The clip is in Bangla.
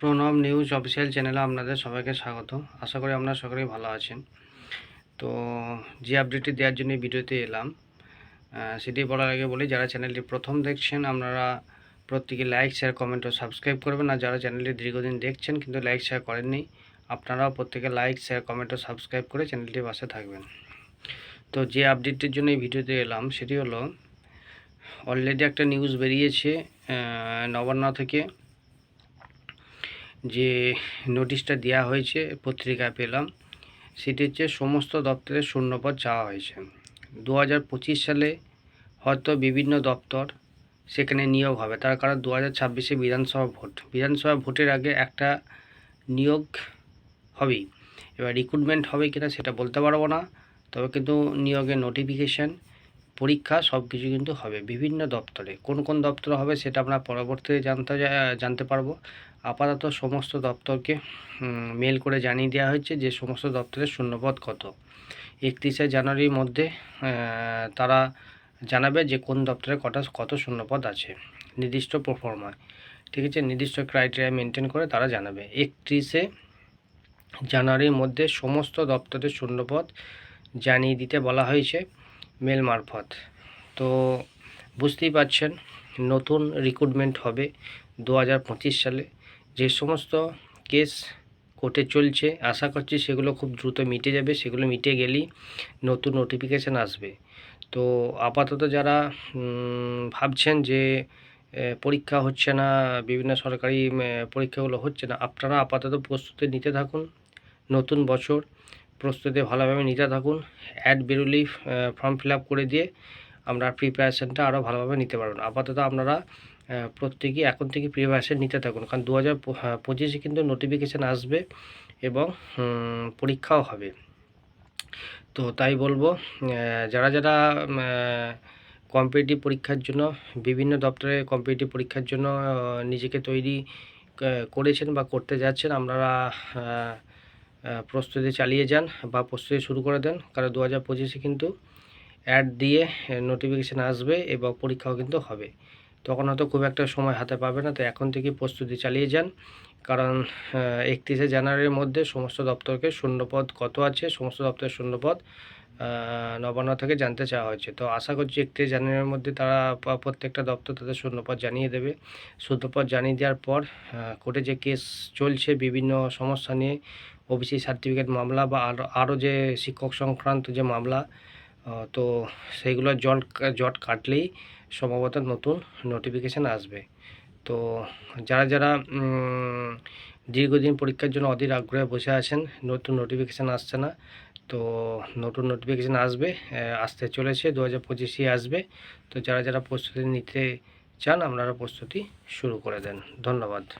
প্রণব নিউজ অফিসিয়াল চ্যানেলে আপনাদের সবাইকে স্বাগত। আশা করি আপনারা সকলেই ভালো আছেন। তো যে আপডেটটি দেওয়ার জন্য ভিডিওতে এলাম সেটি বলার আগে বলি, যারা চ্যানেলটি প্রথম দেখছেন, আপনারা প্রত্যেকে লাইক শেয়ার কমেন্ট ও সাবস্ক্রাইব করবেন। আর যারা চ্যানেলটি দীর্ঘদিন দেখছেন, কিন্তু লাইক শেয়ার করেননি, আপনারাও প্রত্যেকে লাইক শেয়ার কমেন্ট ও সাবস্ক্রাইব করে চ্যানেলটির পাশে থাকবেন। তো যে আপডেটটির জন্য এই ভিডিওতে এলাম, সেটি হলো অলরেডি একটা নিউজ বেরিয়েছে নবান্ন থেকে যে নোটিশটা দেওয়া হয়েছে পত্রিকায় পেলাম, সেটি হচ্ছে সমস্ত দপ্তরের শূন্যপদ চাওয়া হয়েছে। দু হাজার পঁচিশ সালে হয়তো বিভিন্ন দপ্তর সেখানে নিয়োগ হবে। তার কারণ দু হাজার ছাব্বিশে বিধানসভা ভোট। বিধানসভা ভোটের আগে একটা নিয়োগ হবেই। এবার রিক্রুটমেন্ট হবে কিনা সেটা বলতে পারব না, তবে কিন্তু নিয়োগের নোটিফিকেশান পরীক্ষা সব কিছু কিন্তু হবে বিভিন্ন দপ্তরে। কোন কোন দপ্তরে হবে সেটা আমরা পরবর্তীতে জানতে জানতে পারব। আপাতত সমস্ত দপ্তরকে মেল করে জানিয়ে দেওয়া হয়েছে যে সমস্ত দপ্তরের শূন্যপদ কত। একত্রিশে জানুয়ারির মধ্যে তারা জানাবে যে কোন দপ্তরে কটা, কত শূন্যপদ আছে। নির্দিষ্ট প্রফর্মায়, ঠিক আছে? নির্দিষ্ট ক্রাইটেরিয়া মেনটেন করে তারা জানাবে। একত্রিশে জানুয়ারির মধ্যে সমস্ত দপ্তরের শূন্যপদ জানিয়ে দিতে বলা হয়েছে। মেল মারফত। তো বুঝতেই পারছেন, নতুন রিক্রুটমেন্ট হবে দু হাজার পঁচিশ সালে। যে সমস্ত কেস কোর্টে চলছে, আশা করছি সেগুলো খুব দ্রুত মিটে যাবে। সেগুলো মিটে গেলেই নতুন নোটিফিকেশান আসবে। তো আপাতত যারা ভাবছেন যে পরীক্ষা হচ্ছে না, বিভিন্ন সরকারি পরীক্ষাগুলো হচ্ছে না, আপনারা আপাতত প্রস্তুতি নিতে থাকুন। নতুন বছর প্রস্তুতি ভালোভাবে নিতে থাকুন। অ্যাড বেরোলেই ফর্ম ফিল করে দিয়ে আমরা প্রিপারেশানটা আরও ভালোভাবে নিতে পারবেন। আপাতত আপনারা প্রত্যেকেই এখন থেকে প্রিপারেশান নিতে থাকুন। কারণ দু হাজার পঁচিশে কিন্তু নোটিফিকেশান আসবে এবং পরীক্ষাও হবে। তো তাই বলব যারা যারা কম্পিটিটিভ পরীক্ষার জন্য, বিভিন্ন দপ্তরে কম্পিটিটিভ পরীক্ষার জন্য নিজেকে তৈরি করেছেন বা করতে যাচ্ছেন, আপনারা প্রস্তুতি চালিয়ে যান বা প্রস্তুতি শুরু করে দেন। কারণ দু হাজার পঁচিশে কিন্তু অ্যাড দিয়ে নোটিফিকেশান আসবে এবং পরীক্ষাও কিন্তু হবে। তখন হয়তো খুব একটা সময় হাতে পাবে না, তো এখন থেকে প্রস্তুতি চালিয়ে যান। কারণ একত্রিশে জানুয়ারির মধ্যে সমস্ত দপ্তরকে শূন্যপদ কত আছে, সমস্ত দপ্তরের শূন্যপদ নবান্ন থেকে জানতে চাওয়া হয়েছে। তো আশা করছি একত্রিশ জানুয়ারির মধ্যে তারা প্রত্যেকটা দপ্তর তাদের শূন্যপদ জানিয়ে দেবে। শূন্যপদ জানিয়ে দেওয়ার পর কোর্টে যে কেস চলছে, বিভিন্ন সমস্যা নিয়ে ওবিসি সার্টিফিকেট মামলা বা আরও আরও যে শিক্ষক সংক্রান্ত যে মামলা তো সেইগুলো জট জট কাটলেই সম্ভবত নতুন নোটিফিকেশান আসবে। তো যারা যারা দীর্ঘদিন পরীক্ষার জন্য অধীর আগ্রহে বসে আছেন, নতুন নোটিফিকেশান আসছে না তো নতুন নোটিফিকেশান আসবে আসতে চলেছে, দু হাজার পঁচিশে আসবে। তো যারা যারা প্রস্তুতি নিতে চান, আপনারা প্রস্তুতি শুরু করে দেন। ধন্যবাদ।